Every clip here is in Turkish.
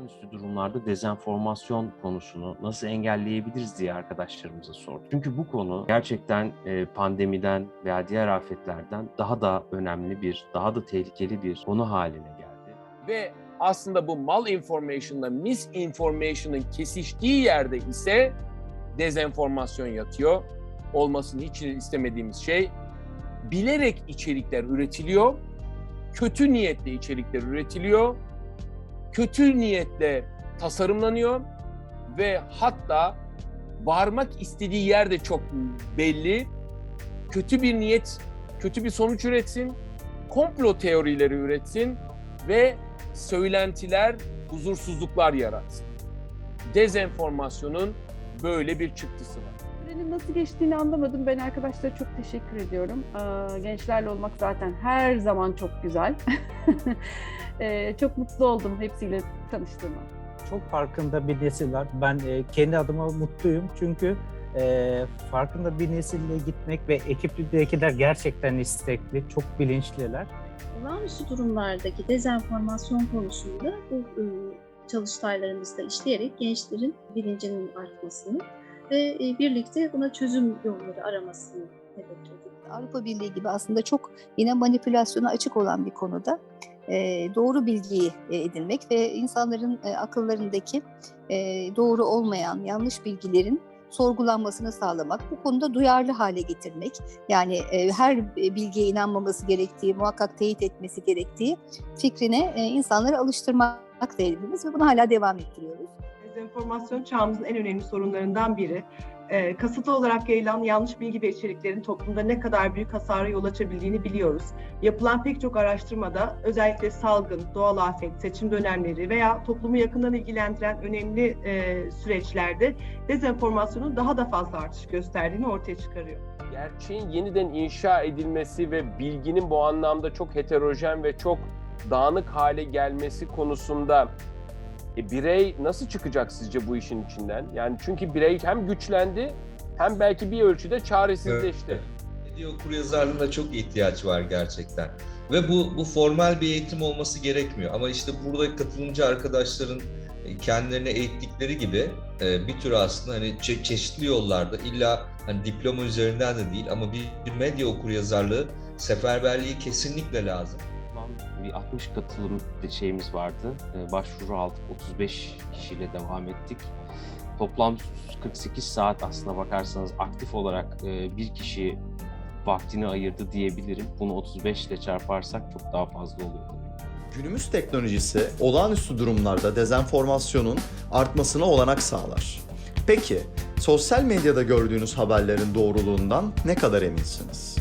olağanüstü durumlarda dezenformasyon konusunu nasıl engelleyebiliriz diye arkadaşlarımıza sordum. Çünkü bu konu gerçekten e, pandemiden veya diğer afetlerden daha da önemli bir, daha da tehlikeli bir konu haline geldi. Ve aslında bu malinformation'la misinformation'ın kesiştiği yerde ise dezenformasyon yatıyor. Olmasını hiç istemediğimiz şey. Bilerek içerikler üretiliyor. Kötü niyetle içerikler üretiliyor. Kötü niyetle tasarımlanıyor ve hatta varmak istediği yerde çok belli. Kötü bir niyet, kötü bir sonuç üretsin, komplo teorileri üretsin ve söylentiler, huzursuzluklar yaratsın. Dezenformasyonun böyle bir çıktısı var. Sürenin nasıl geçtiğini anlamadım. Ben arkadaşlara çok teşekkür ediyorum. Gençlerle olmak zaten her zaman çok güzel. Ee, çok mutlu oldum hepsiyle tanıştığıma. Çok farkında bir nesil var. Ben e, kendi adıma mutluyum çünkü e, farkında bir nesille gitmek ve ekiptekiler gerçekten istekli, çok bilinçliler. olağanüstü durumlardaki dezenformasyon konusunda bu e, çalıştaylarımızda işleyerek gençlerin bilincinin artmasını ve e, birlikte buna çözüm yolları aramasını hedefledik. Avrupa Birliği gibi aslında çok yine manipülasyona açık olan bir konuda e, doğru bilgiyi e, edinmek ve insanların akıllarındaki doğru olmayan yanlış bilgilerin sorgulanmasını sağlamak, bu konuda duyarlı hale getirmek, yani e, her bilgiye inanmaması gerektiği, muhakkak teyit etmesi gerektiği fikrine e, insanları alıştırmak hedefimiz ve bunu hala devam ettiriyoruz. Dezenformasyon çağımızın en önemli sorunlarından biri. Ee, kasıtlı olarak yayılan yanlış bilgi ve içeriklerin toplumda ne kadar büyük hasara yol açabildiğini biliyoruz. Yapılan pek çok araştırmada özellikle salgın, doğal afet, seçim dönemleri veya toplumu yakından ilgilendiren önemli e, süreçlerde dezenformasyonun daha da fazla artış gösterdiğini ortaya çıkarıyor. Gerçeğin yeniden inşa edilmesi ve bilginin bu anlamda çok heterojen ve çok dağınık hale gelmesi konusunda e, birey nasıl çıkacak sizce bu işin içinden? Yani çünkü birey hem güçlendi hem belki bir ölçüde çaresizleşti. Medya okuryazarlığına çok ihtiyaç var gerçekten. Ve bu, bu formal bir eğitim olması gerekmiyor. Ama işte burada katılımcı arkadaşların e, kendilerine eğittikleri gibi e, bir tür aslında hani çe- çeşitli yollarda illa hani diploma üzerinden de değil ama bir, bir medya okuryazarlığı seferberliği kesinlikle lazım. Toplam bir 60 katılım şeyimiz vardı. Ee, Başvuru aldık. 35 kişiyle devam ettik. Toplam 48 saat aslına bakarsanız aktif olarak e, bir kişi vaktini ayırdı diyebilirim. Bunu 35 ile çarparsak çok daha fazla oluyor. Günümüz teknolojisi olağanüstü durumlarda dezenformasyonun artmasına olanak sağlar. Peki, sosyal medyada gördüğünüz haberlerin doğruluğundan ne kadar eminsiniz?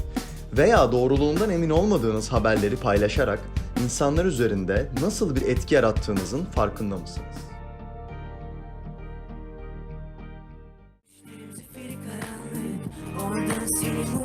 Veya doğruluğundan emin olmadığınız haberleri paylaşarak insanlar üzerinde nasıl bir etki yarattığınızın farkında mısınız? Oradan